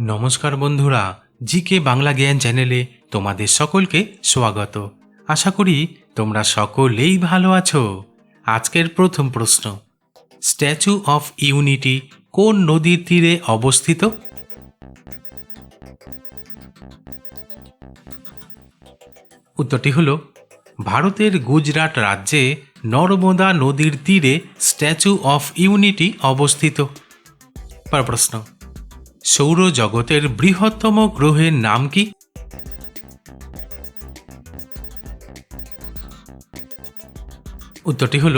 নমস্কার বন্ধুরা, জিকে বাংলা জ্ঞান চ্যানেলে তোমাদের সকলকে স্বাগত। আশা করি তোমরা সকলেই ভালো আছো। আজকের প্রথম প্রশ্ন, স্ট্যাচু অফ ইউনিটি কোন নদীর তীরে অবস্থিত? উত্তরটি হল, ভারতের গুজরাট রাজ্যে নর্মদা নদীর তীরে স্ট্যাচু অফ ইউনিটি অবস্থিত। পর প্রশ্ন সৌরজগতের বৃহত্তম গ্রহের নাম কি? উত্তরটি হল,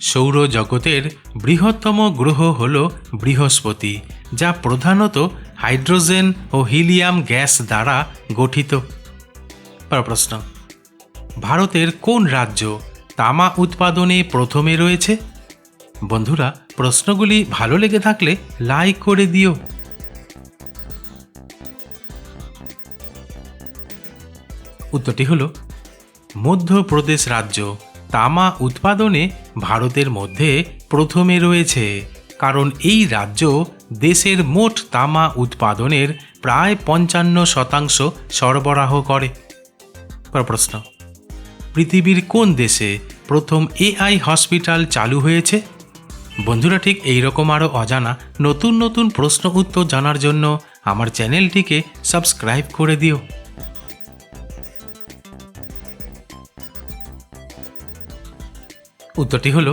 সৌরজগতের বৃহত্তম গ্রহ হল বৃহস্পতি, যা প্রধানত হাইড্রোজেন ও হিলিয়াম গ্যাস দ্বারা গঠিত। প্রশ্ন, ভারতের কোন রাজ্য তামা উৎপাদনে প্রথমে রয়েছে? বন্ধুরা, প্রশ্নগুলি ভালো লেগে থাকলে লাইক করে দিও। উত্তরটি হল, মধ্যপ্রদেশ রাজ্য তামা উৎপাদনে ভারতের মধ্যে প্রথমে রয়েছে, কারণ এই রাজ্য দেশের মোট তামা উৎপাদনের প্রায় পঞ্চান্ন শতাংশ সরবরাহ করে। পর প্রশ্ন, পৃথিবীর কোন দেশে প্রথম এআই হসপিটাল চালু হয়েছে? বন্ধুরা, ঠিক এই রকম আরও অজানা নতুন নতুন প্রশ্ন উত্তর জানার জন্য আমার চ্যানেলটিকে সাবস্ক্রাইব করে দিও। উত্তরটি হল,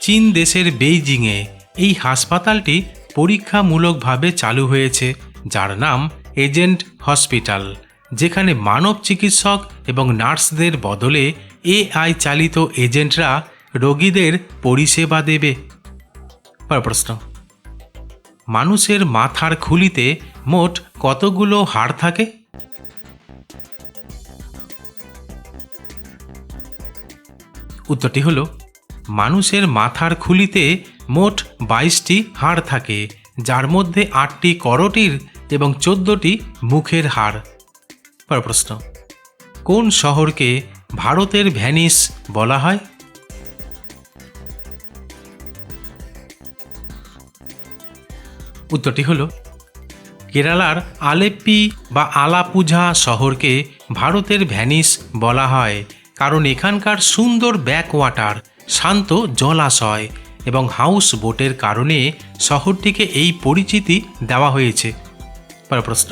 চীন দেশের বেইজিংয়ে এই হাসপাতালটি পরীক্ষামূলকভাবে চালু হয়েছে, যার নাম এজেন্ট হসপিটাল, যেখানে মানব চিকিৎসক এবং নার্সদের বদলে এআই চালিত এজেন্টরা রোগীদের পরিষেবা দেবে। প্রশ্ন, মানুষের মাথার খুলিতে মোট কতগুলো হাড় থাকে? উত্তরটি হল মানুষের মাথার খুলিতে মোট বাইশটি হাড় থাকে, যার মধ্যে আটটি করটির এবং চোদ্দটি মুখের হাড়। পর প্রশ্ন, কোন শহরকে ভারতের ভ্যানিস বলা হয়? উত্তরটি হল, কেরালার আলেপ্পি বা আলাপুঝা শহরকে ভারতের ভ্যানিস বলা হয়, কারণ এখানকার সুন্দর ব্যাকওয়াটার শান্ত জলাশয় এবং হাউস বোটের কারণে শহরটিকে এই পরিচিতি দেওয়া হয়েছে। পর প্রশ্ন।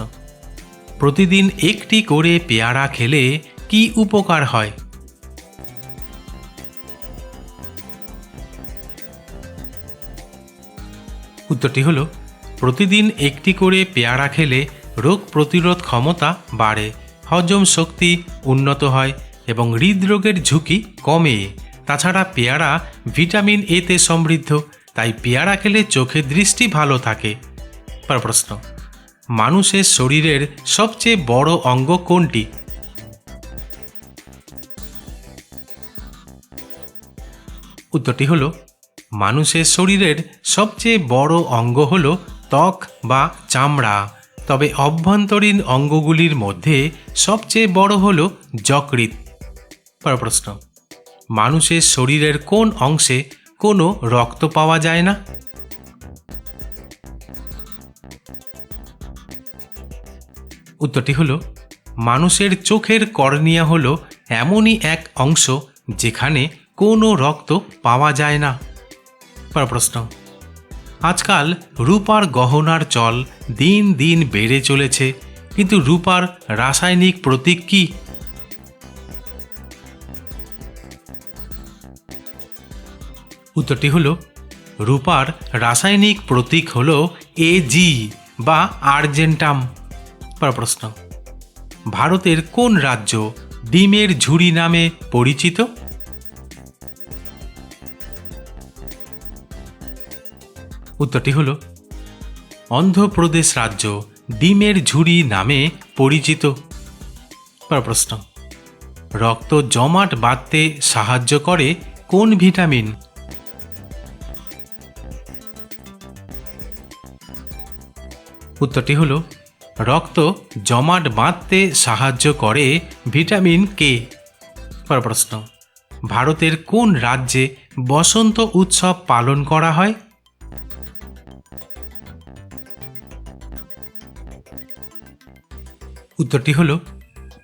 প্রতিদিন একটি করে পেয়ারা খেলে কি উপকার হয়? উত্তরটি হলো, প্রতিদিন একটি করে পেয়ারা খেলে রোগ প্রতিরোধ ক্ষমতা বাড়ে, হজম শক্তি উন্নত হয় এবং হৃদরোগের ঝুঁকি কমে। তাছাড়া পেয়ারা ভিটামিন এতে সমৃদ্ধ, তাই পেয়ারা খেলে চোখের দৃষ্টি ভালো থাকে। পর প্রশ্ন, মানুষের শরীরের সবচেয়ে বড় অঙ্গ কোনটি? উত্তরটি হল, মানুষের শরীরের সবচেয়ে বড় অঙ্গ হল ত্বক বা চামড়া। তবে অভ্যন্তরীণ অঙ্গগুলির মধ্যে সবচেয়ে বড় হল পর প্রশ্ন মানুষের শরীরের কোন অংশে কোনো রক্ত পাওয়া যায় না? উত্তরটি হলো, মানুষের চোখের কর্নিয়া হলো এমনই এক অংশ যেখানে কোনো রক্ত পাওয়া যায় না। পর প্রশ্ন, আজকাল রূপার গহনার চল দিন দিন বেড়ে চলেছে, কিন্তু রূপার রাসায়নিক প্রতীক কি? উত্তরটি হল, রূপার রাসায়নিক প্রতীক হল এজি বা আর্জেন্টাম। পর প্রশ্ন, ভারতের কোন রাজ্য ডিমের ঝুড়ি নামে পরিচিত? উত্তরটি হল, অন্ধ্রপ্রদেশ রাজ্য ডিমের ঝুড়ি নামে পরিচিত। পর প্রশ্ন, রক্ত জমাট বাঁধতে সাহায্য করে কোন ভিটামিন উত্তরটি হল, রক্ত জমাট বাঁধতে সাহায্য করে ভিটামিন কে। পর প্রশ্ন, ভারতের কোন রাজ্যে বসন্ত উৎসব পালন করা হয়? উত্তরটি হল,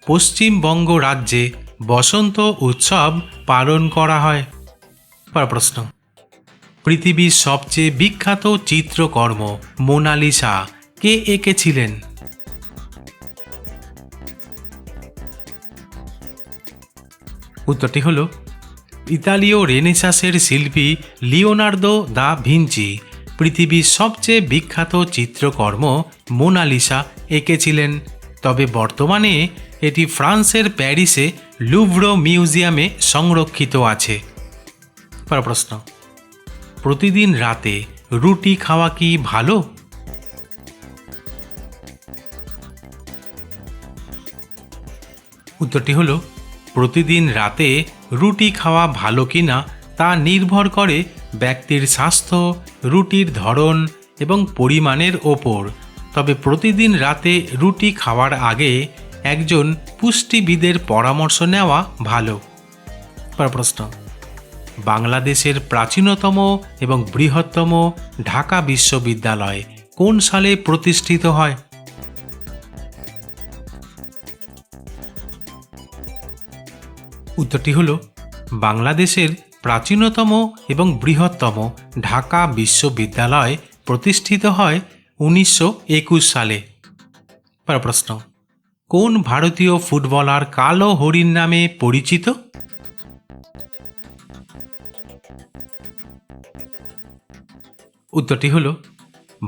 পশ্চিমবঙ্গ রাজ্যে বসন্ত উৎসব পালন করা হয়। পর প্রশ্ন, পৃথিবীর সবচেয়ে বিখ্যাত চিত্রকর্ম মোনালিসা কে এঁকেছিলেন উত্তরটি হল, ইতালীয় রেনেসাসের শিল্পী লিওনার্দো দা ভিঞ্চি। পৃথিবীর সবচেয়ে বিখ্যাত চিত্রকর্ম মোনালিসা এঁকেছিলেন তবে বর্তমানে এটি ফ্রান্সের প্যারিসে লুভ্রো মিউজিয়ামে সংরক্ষিত আছে। পর প্রশ্ন, প্রতিদিন রাতে রুটি খাওয়া কি ভালো? উত্তরটি হলো, প্রতিদিন রাতে রুটি খাওয়া ভালো কিনা তা নির্ভর করে ব্যক্তির স্বাস্থ্য, রুটির ধরন এবং পরিমাণের ওপর। তবে প্রতিদিন রাতে রুটি খাওয়ার আগে একজন পুষ্টিবিদের পরামর্শ নেওয়া ভালো। প্রশ্ন, বাংলাদেশের প্রাচীনতম এবং বৃহত্তম ঢাকা বিশ্ববিদ্যালয় কোন সালে প্রতিষ্ঠিত হয়? উত্তরটি হল, বাংলাদেশের প্রাচীনতম এবং বৃহত্তম ঢাকা বিশ্ববিদ্যালয় প্রতিষ্ঠিত হয় উনিশশো একুশ সালে। পর প্রশ্ন, কোন ভারতীয় ফুটবলার কালো হরিণ নামে পরিচিত? উত্তরটি হল,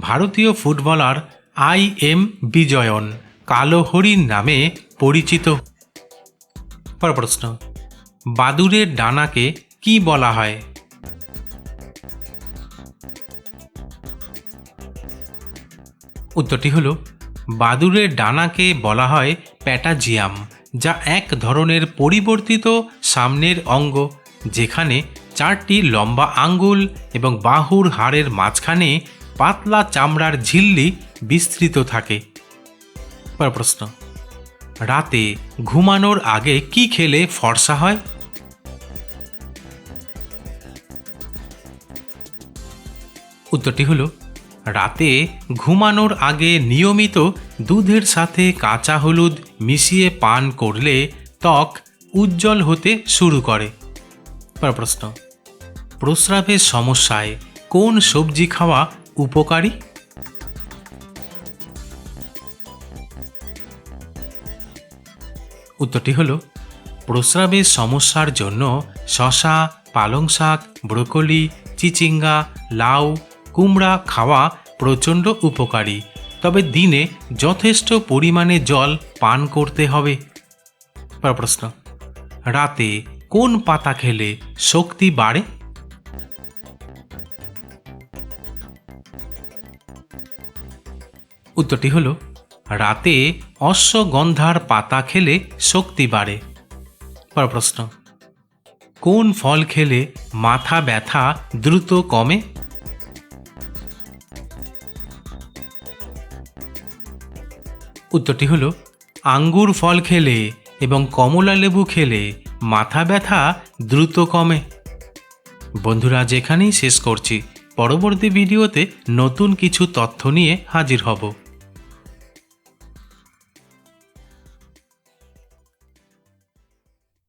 ভারতীয় ফুটবলার আই এম বিজয়ন কালো হরিণ নামে পরিচিত। পর প্রশ্ন বাদুড়ের ডানাকে কি বলা হয়? উত্তরটি হল, বাদুড়ের ডানাকে বলা হয় প্যাটাজিয়াম, যা এক ধরনের পরিবর্তিত সামনের অঙ্গ, যেখানে চারটি লম্বা আঙ্গুল এবং বাহুর হাড়ের মাঝখানে পাতলা চামড়ার ঝিল্লি বিস্তৃত থাকে। পর প্রশ্ন, রাতে ঘুমানোর আগে কি খেলে ফর্সা হয়? উত্তরটি হলো, রাতে ঘুমানোর আগে নিয়মিত দুধের সাথে কাঁচা হলুদ মিশিয়ে পান করলে ত্বক উজ্জ্বল হতে শুরু করে। প্রশ্ন, প্রস্রাবের সমস্যায় কোন সবজি খাওয়া উপকারী? উত্তরটি হল, প্রস্রাবের সমস্যার জন্য শশা পালং শাক, ব্রোকলি, চিচিঙ্গা, লাউ কুমড়া খাওয়া প্রচণ্ড উপকারী। তবে দিনে যথেষ্ট পরিমাণে জল পান করতে হবে। প্রশ্ন, রাতে কোন পাতা খেলে শক্তি বাড়ে? উত্তরটি হলো, রাতে অশ্বগন্ধার পাতা খেলে শক্তি বাড়ে। প্রশ্ন, কোন ফল খেলে মাথা ব্যথা দ্রুত কমে? উত্তরটি হলো, আঙ্গুর ফল খেলে এবং কমলা লেবু খেলে মাথা ব্যথা দ্রুত কমে। বন্ধুরা যেখানেই শেষ করছি। পরবর্তী ভিডিওতে নতুন কিছু তথ্য নিয়ে হাজির হব।